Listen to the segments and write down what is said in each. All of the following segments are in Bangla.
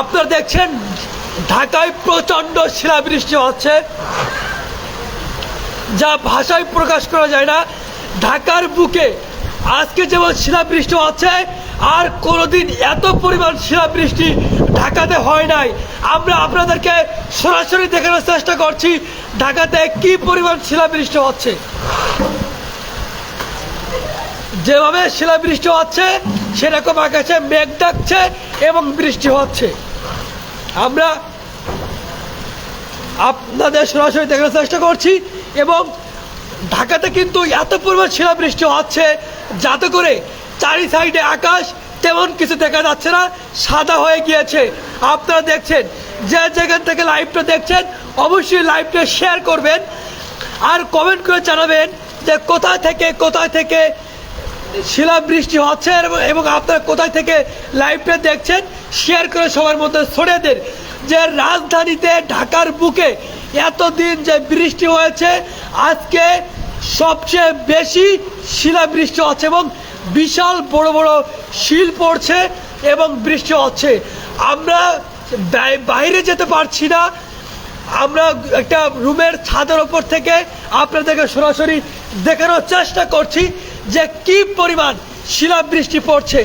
আপনারা দেখছেন, ঢাকায় প্রচণ্ড শিলাবৃষ্টি হচ্ছে, যা ভাষায় প্রকাশ করা যায় না। ঢাকার বুকে আজকে যেমন শিলাবৃষ্টি হচ্ছে, আর কোনোদিন এত পরিমাণ শিলাবৃষ্টি ঢাকাতে হয় নাই। আমরা আপনাদেরকে সরাসরি দেখানোর চেষ্টা করছি, ঢাকাতে কি পরিমাণ শিলাবৃষ্টি হচ্ছে। যেভাবে শিলাবৃষ্টি হচ্ছে, সেরকম আকাশে মেঘ ডাকছে এবং বৃষ্টি হচ্ছে। আমরা আপনাদের সরাসরি দেখানোর চেষ্টা করছি এবং ঢাকাতে কিন্তু এত পরিমাণ শিলাবৃষ্টি হচ্ছে, যাতে করে চারি সাইডে আকাশ তেমন কিছু দেখা যাচ্ছে না, সাদা হয়ে গিয়েছে। আপনারা দেখছেন, যে যেখান থেকে লাইভটা দেখছেন, অবশ্যই লাইভটা শেয়ার করবেন আর কমেন্ট করে জানাবেন যে কোথা থেকে, কোথায় থেকে শিলাবৃষ্টি হচ্ছে এবং- আপনারা কোথায় থেকে লাইভটা দেখছেন শেয়ার করে সবার মধ্যে ছড়িয়ে দেন। যে রাজধানীতে ঢাকার বুকে এতদিন যে বৃষ্টি হয়েছে, আজকে সবচেয়ে বেশি শিলাবৃষ্টি হচ্ছে এবং বিশাল বড় বড় শিল পড়ছে এবং বৃষ্টি হচ্ছে। আমরা বাইরে যেতে পারছি না। আমরা একটা রুমের ছাদের ওপর থেকে আপনাদেরকে সরাসরি দেখানোর চেষ্টা করছি। যে কি পরিমাণ শিলাবৃষ্টি পড়ছে?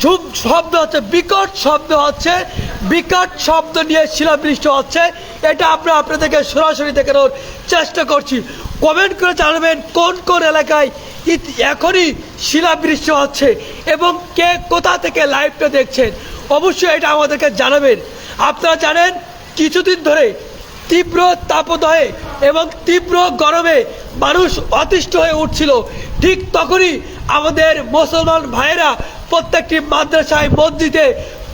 ঝুম শব্দ হচ্ছে, বিকট শব্দ হচ্ছে, বিকট শব্দ নিয়ে শিলাবৃষ্টি হচ্ছে। এটা আমরা আপনাদেরকে সরাসরি দেখানোর চেষ্টা করছি। কমেন্ট করে জানাবেন কোন কোন এলাকায় এখনই শিলাবৃষ্টি হচ্ছে এবং কে কোথা থেকে লাইভটা দেখছেন। অবশ্যই এটা আমাদেরকে জানাবেন। আপনারা জানেন, কিছুদিন ধরে তীব্র তাপদয়ে এবং তীব্র গরমে মানুষ অতিষ্ঠ হয়ে উঠছিল। ঠিক তখনই আমাদের মুসলমান ভাইয়েরা প্রত্যেকটি মাদ্রাসায়, মসজিদে,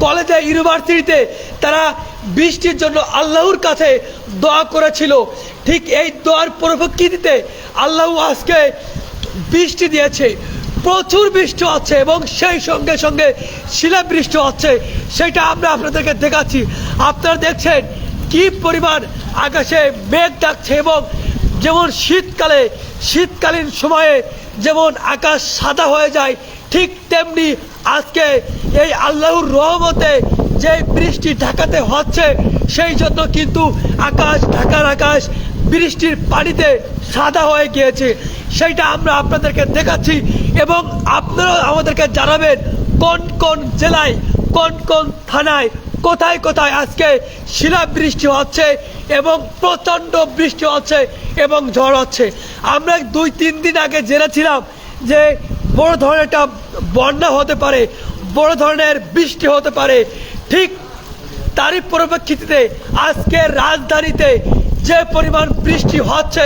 কলেজে, ইউনিভার্সিটিতে তারা বৃষ্টির জন্য আল্লাহর কাছে দোয়া করেছিল। ঠিক এই দোয়ার পরিপ্রেক্ষিতে আল্লাহ আজকে বৃষ্টি দিয়েছে। প্রচুর বৃষ্টি হচ্ছে এবং সেই সঙ্গে সঙ্গে শিলাবৃষ্টি হচ্ছে। সেটা আমরা আপনাদেরকে দেখাচ্ছি। আপনারা দেখছেন কি পরিমাণ আকাশে মেঘ ডাকছে এবং যেমন শীতকালে, শীতকালীন সময়ে যেমন আকাশ সাদা হয়ে যায়, ঠিক তেমনি আজকে এই আল্লাহর রহমতে যে বৃষ্টি ঢাকাতে হচ্ছে, সেই জন্য কিন্তু আকাশ, ঢাকার আকাশ বৃষ্টির পানিতে সাদা হয়ে গিয়েছে। সেইটা আমরা আপনাদেরকে দেখাচ্ছি এবং আপনারাও আমাদেরকে জানাবেন, কোন কোন জেলায়, কোন কোন থানায় কোথায় কোথায় আজকে শিলাবৃষ্টি হচ্ছে এবং প্রচণ্ড বৃষ্টি হচ্ছে এবং ঝড় হচ্ছে। আমরা দুই, তিন দিন আগে জেনেছিলাম যে বড় ধরনের একটা বন্যা হতে পারে, বড় ধরনের বৃষ্টি হতে পারে। ঠিক তারই পরিপ্রেক্ষিতে আজকে রাজধানীতে যে পরিমাণ বৃষ্টি হচ্ছে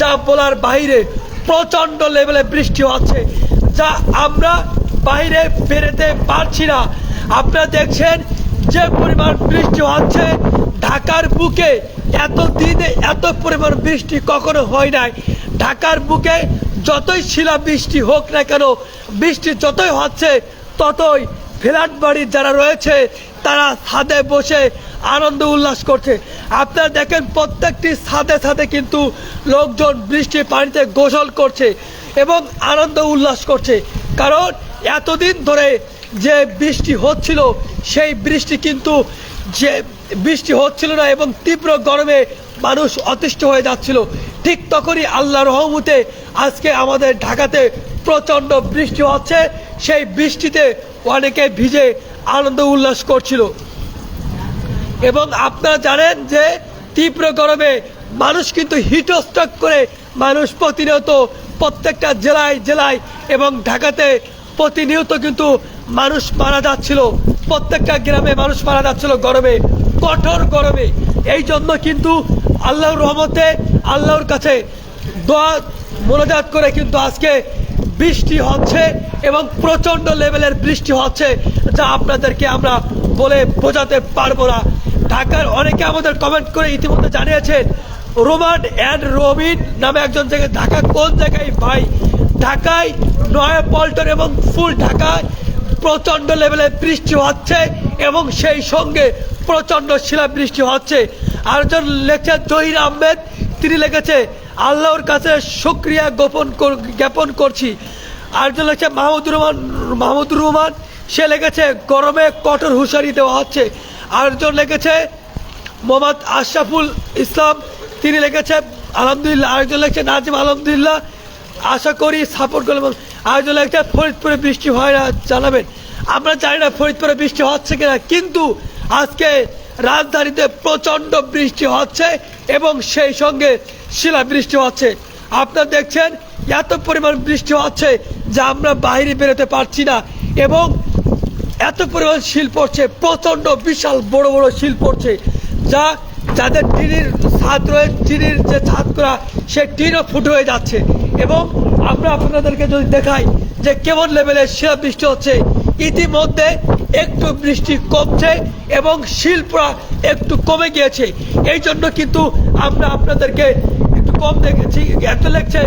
যা বলার বাইরে প্রচণ্ড লেভেলে বৃষ্টি হচ্ছে, যা আমরা বাইরে বেরোতে পারছি না। আপনারা দেখছেন যে পরিমাণ বৃষ্টি হচ্ছে, ঢাকার বুকে এত দিনে এত পরিমাণ বৃষ্টি কখনো হয় নাই। ঢাকার বুকে যতই শিলা বৃষ্টি হোক না কেন, বৃষ্টি যতই হচ্ছে, ততই ফ্ল্যাট বাড়ির যারা রয়েছে, তারা ছাদে বসে আনন্দ উল্লাস করছে। আপনারা দেখেন, প্রত্যেকটি ছাদে ছাদে কিন্তু লোকজন বৃষ্টির পানিতে গোসল করছে এবং আনন্দ উল্লাস করছে। কারণ এতদিন ধরে যে বৃষ্টি হচ্ছিল, সেই বৃষ্টি কিন্তু যে বৃষ্টি হচ্ছিল না এবং তীব্র গরমে মানুষ অতিষ্ঠ হয়ে যাচ্ছিল। ঠিক তখনই আল্লাহ রহমতে আজকে আমাদের ঢাকাতে প্রচণ্ড বৃষ্টি হচ্ছে। সেই বৃষ্টিতে অনেকে ভিজে আনন্দ উল্লাস করছিল। এবং আপনারা জানেন যে তীব্র গরমে মানুষ কিন্তু হিটস্ট্রোক করে মানুষ প্রতিনিয়ত প্রত্যেকটা জেলায় জেলায় এবং ঢাকাতে প্রতিনিয়ত কিন্তু মানুষ মারা যাচ্ছিল। প্রত্যেকটা গ্রামে মানুষ মারা যাচ্ছিল গরমে, কঠোর গরমে। এই জন্য কিন্তু আল্লাহর রহমতে আল্লাহর কাছে দোয়া, মোনাজাত করে কিন্তু আজকে বৃষ্টি হচ্ছে এবং প্রচণ্ড লেভেলের বৃষ্টি হচ্ছে, যা আপনাদেরকে আমরা বলে বোঝাতে পারব না। ঢাকার অনেকে আমাদের কমেন্ট করে ইতিমধ্যে জানিয়েছেন রোমান অ্যান্ড রবিন নামে একজন জায়গায়, ঢাকা কোন জায়গায় ভাই? ঢাকায় নয়া পল্টন এবং ফুল ঢাকায় প্রচণ্ড লেভেলে বৃষ্টি হচ্ছে এবং সেই সঙ্গে প্রচণ্ড শিলাবৃষ্টি হচ্ছে। আরেকজন লেখছেন জহির আহমেদ, তিনি লিখেছে, আল্লাহর কাছে শুক্রিয়া গোপন জ্ঞাপন করছি। আরেকজন লেখছে মাহমুদুর রহমান মাহমুদুর রহমান। সে লেগেছে গরমে কঠোর হুঁশিয়ারি দেওয়া হচ্ছে। আরেকজন লেগেছে মোহাম্মদ আশরাফুল ইসলাম। তিনি লিখেছে, আলহামদুলিল্লাহ। আরেকজন লিখছে, নাজিম আলহামদুলিল্লাহ। আশা করি সাপোর্ট করলাম আরেকজন একটা ফরিদপুরে বৃষ্টি হয় না, জানাবেন। আমরা জানি না ফরিদপুরে বৃষ্টি হচ্ছে কিনা, কিন্তু আজকে রাজধানীতে প্রচণ্ড বৃষ্টি হচ্ছে এবং সেই সঙ্গে শিলা বৃষ্টি হচ্ছে। আপনারা দেখছেন এত পরিমাণ বৃষ্টি হচ্ছে যা আমরা বাইরে বেরোতে পারছি না এবং এত পরিমাণ শিল পড়ছে, প্রচণ্ড বিশাল বড় বড় শিল পড়ছে, যা যাদের টিনের ছাদ রয়েছে টিনের যে ছাদ করা সে টিনও ফুটো হয়ে যাচ্ছে এবং আমরা আপনাদেরকে যদি দেখাই যে কেমন লেভেলের শিলা বৃষ্টি হচ্ছে, ইতিমধ্যে একটু বৃষ্টি কমছে এবং শিল্পরা একটু কমে গিয়েছে। এই জন্য কিন্তু আমরা আপনাদেরকে একটু কম দেখেছি। এত লেগছে,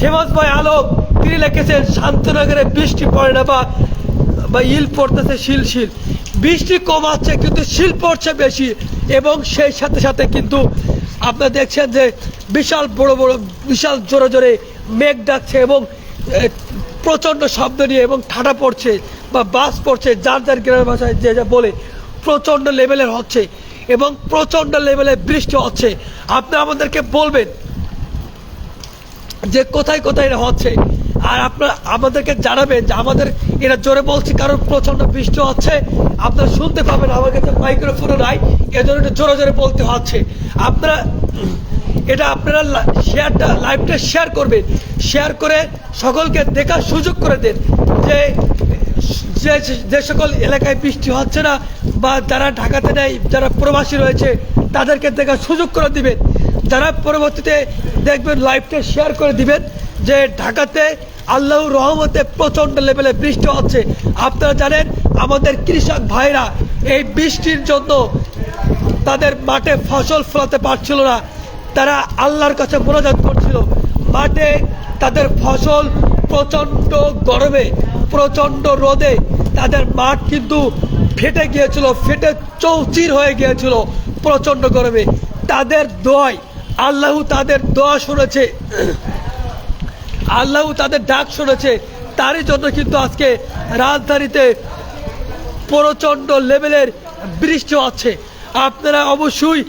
ফেমাস বয় আলম, তিনি লিখেছেন, শান্তনগরে বৃষ্টি পড়ে না বা বা ইল পড়তেছে শিল শিল। বৃষ্টি কম আছে কিন্তু শিল পড়ছে বেশি এবং সেই সাথে সাথে কিন্তু আপনারা দেখছেন যে বিশাল বড় বড়, বিশাল জোরে জোরে মেঘ ডাকছে এবং প্রচণ্ড শব্দ নিয়ে এবং ঠাটা পড়ছে বা বাস পড়ছে, যার যার গ্রামের ভাষায় যে যা বলে, প্রচণ্ড লেভেলের হচ্ছে এবং প্রচণ্ড লেভেলের বৃষ্টি হচ্ছে। আপনারা আমাদেরকে বলবেন যে কোথায় কোথায় এটা হচ্ছে, আর আপনারা আমাদেরকে জানাবেন যে আমাদের এটা জোরে বলছি কারণ প্রচণ্ড বৃষ্টি হচ্ছে। আপনারা শুনতে পাবেন আমার কাছে মাইক্রোফোনও নাই, এজন্য জোরে জোরে বলতে হচ্ছে। আপনারা এটা আপনারা শেয়ারটা, লাইভটা শেয়ার করবেন। শেয়ার করে সকলকে দেখার সুযোগ করে দেন যে যে সকল এলাকায় বৃষ্টি হচ্ছে না বা যারা ঢাকাতে নেই, যারা প্রবাসী রয়েছে, তাদেরকে দেখার সুযোগ করে দিবেন। যারা পরবর্তীতে দেখবেন লাইভটা শেয়ার করে দিবেন যে ঢাকাতে আল্লাহর রহমতে প্রচণ্ড লেভেলে বৃষ্টি হচ্ছে। আপনারা জানেন, আমাদের কৃষক ভাইরা এই বৃষ্টির জন্য তাদের মাঠে ফসল ফলাতে পারছিল না। তারা আল্লাহর কাছে মোনাজাত করছিল। মাঠে তাদের ফসল প্রচণ্ড গরমে, প্রচণ্ড রোদে তাদের মাঠ কিন্তু ফেটে গিয়েছিল, ফেটে চৌচির হয়ে গিয়েছিল প্রচণ্ড গরমে। তাদের দোয়ায়, আল্লাহ তাদের দোয়া শুনেছে। আল্লাহ তাদের ডাক শুনেছে। তারই জন্য কিন্তু আজকে রাজধানীতে প্রচণ্ড লেভেলের বৃষ্টি হচ্ছে। আপনারা অবশ্যই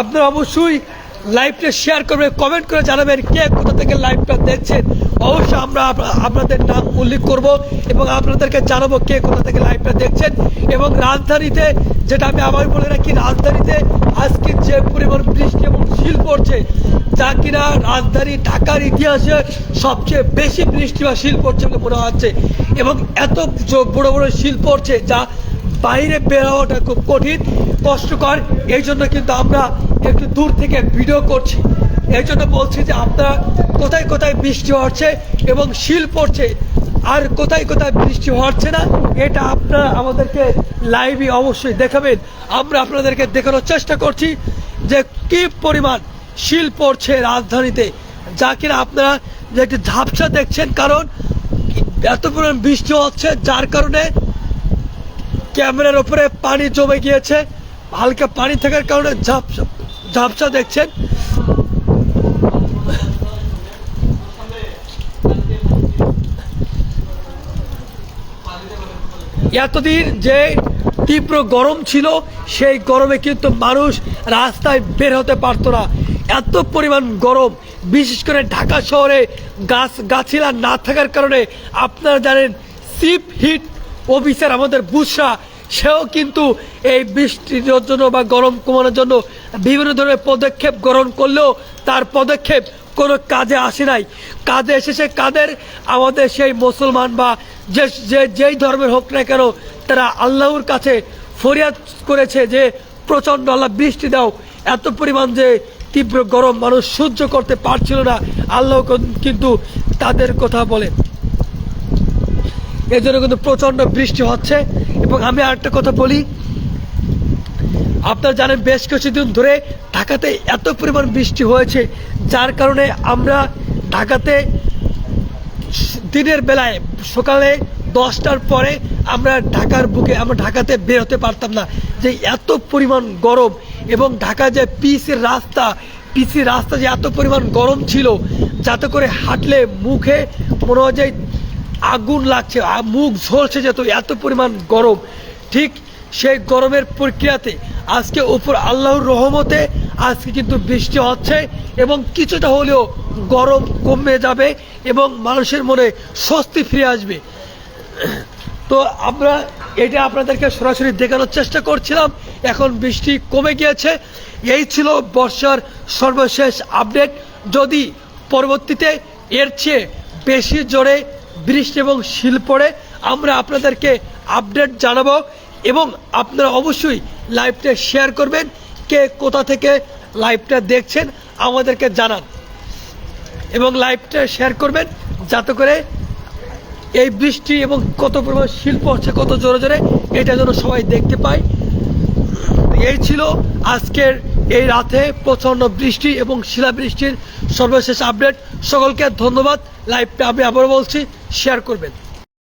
আপনারা অবশ্যই লাইভটা শেয়ার করবেন কমেন্ট করে জানাবেন কে কোথা থেকে লাইভটা দেখছেন। অবশ্যই আমরা আপনাদের নাম উল্লেখ করব এবং আপনাদেরকে জানাব কে কোথা থেকে লাইভটা দেখছেন। এবং রাজধানীতে, যেটা আমি আবার বলে রাখি, রাজধানীতে আজকে যে পরিমাণ বৃষ্টি এবং শিল পড়ছে যা কিনা রাজধানী ঢাকার ইতিহাসে সবচেয়ে বেশি বৃষ্টি বা শিল পড়ছে বলে মনে হচ্ছে। এবং এত বড় বড় শিল পড়ছে যা বাইরে বের হওয়াটা খুব কঠিন, কষ্টকর। এই জন্য কিন্তু আমরা একটু দূর থেকে ভিডিও করছি। এই জন্য বলছি যে আপনারা কোথায় কোথায় বৃষ্টি হচ্ছে এবং শিল পড়ছে, আর কোথায় কোথায় বৃষ্টি হচ্ছে না, এটা আপনারা আমাদেরকে লাইভে অবশ্যই দেখাবেন। আমরা আপনাদেরকে দেখানোর চেষ্টা করছি যে কি পরিমাণ শিল পড়ছে রাজধানীতে, যা কিনা আপনারা যে একটি ঝাপসা দেখছেন, কারণ এত পরিমাণ বৃষ্টি হচ্ছে, যার কারণে ক্যামেরার উপরে পানি জমে গিয়েছে, হালকা পানি থাকার কারণে ঝাপসা ঝাপসা দেখছেন। এতদিন যে তীব্র গরম ছিল, সেই গরমে কিন্তু মানুষ রাস্তায় বের হতে পারতো না। এত পরিমাণ গরম, বিশেষ করে ঢাকা শহরে গাছ গাছিলা না থাকার কারণে আপনারা জানেন সিপ হিট অফিসার আমাদের বুসরা সেও কিন্তু এই বৃষ্টির জন্য বা গরম কমানোর জন্য বিভিন্ন ধরনের পদক্ষেপ গ্রহণ করলেও তার পদক্ষেপ কোনো কাজে আসে নাই। কাজে এসেছে কাদের? আমাদের সেই মুসলমান বা যে যে, যেই ধর্মের হোক না কেন, তারা আল্লাহর কাছে ফরিয়াদ করেছে যে, প্রচণ্ড আল্লাহ বৃষ্টি দাও, এত পরিমাণ যে তীব্র গরম মানুষ সহ্য করতে পারছিল না। আল্লাহ কিন্তু তাদের কথা বলে। এর জন্য কিন্তু প্রচণ্ড বৃষ্টি হচ্ছে। এবং আমি আরেকটা কথা বলি, আপনারা জানেন বেশ কিছুদিন ধরে ঢাকাতে এত পরিমাণ বৃষ্টি হয়েছে, যার কারণে আমরা ঢাকাতে দিনের বেলায়, সকালে দশটার পরে আমরা ঢাকার বুকে, আমরা ঢাকাতে বের হতে পারতাম না। যে এত পরিমাণ গরম এবং ঢাকা যে পিসের রাস্তা, পিসি রাস্তা যে এত পরিমাণ গরম ছিল, যাতে করে হাঁটলে মুখে মনে হয় যে আগুন লাগছে মুখ ঝলসে যেত, এত পরিমাণ গরম। ঠিক সেই গরমের প্রক্রিয়াতে আজকে উপর আল্লাহর রহমতে আজকে কিন্তু বৃষ্টি হচ্ছে এবং কিছুটা হলেও গরম কমে যাবে এবং মানুষের মনে স্বস্তি ফিরে আসবে। তো আমরা এটা আপনাদেরকে সরাসরি দেখানোর চেষ্টা করছিলাম, এখন বৃষ্টি কমে গিয়েছে। এই ছিল বর্ষার সর্বশেষ আপডেট। যদি পরবর্তীতে এর চেয়ে বেশি জোরে বৃষ্টি এবং শিল পড়ে আমরা আপনাদেরকে আপডেট জানাব এবং আপনারা অবশ্যই লাইভটা শেয়ার করবেন, কে কোথা থেকে লাইভটা দেখছেন আমাদেরকে জানান। এবং লাইভটা শেয়ার করবেন যাতে করে এই বৃষ্টি এবং কত পরিমাণ শিল্প হচ্ছে কত জোরে জোরে, এটা যেন সবাই দেখতে পায়। এই ছিল আজকের এই রাতে প্রচণ্ড বৃষ্টি এবং শিলাবৃষ্টির সর্বশেষ আপডেট। সকলকে ধন্যবাদ। লাইভটা আমি আবার বলছি শেয়ার করবেন।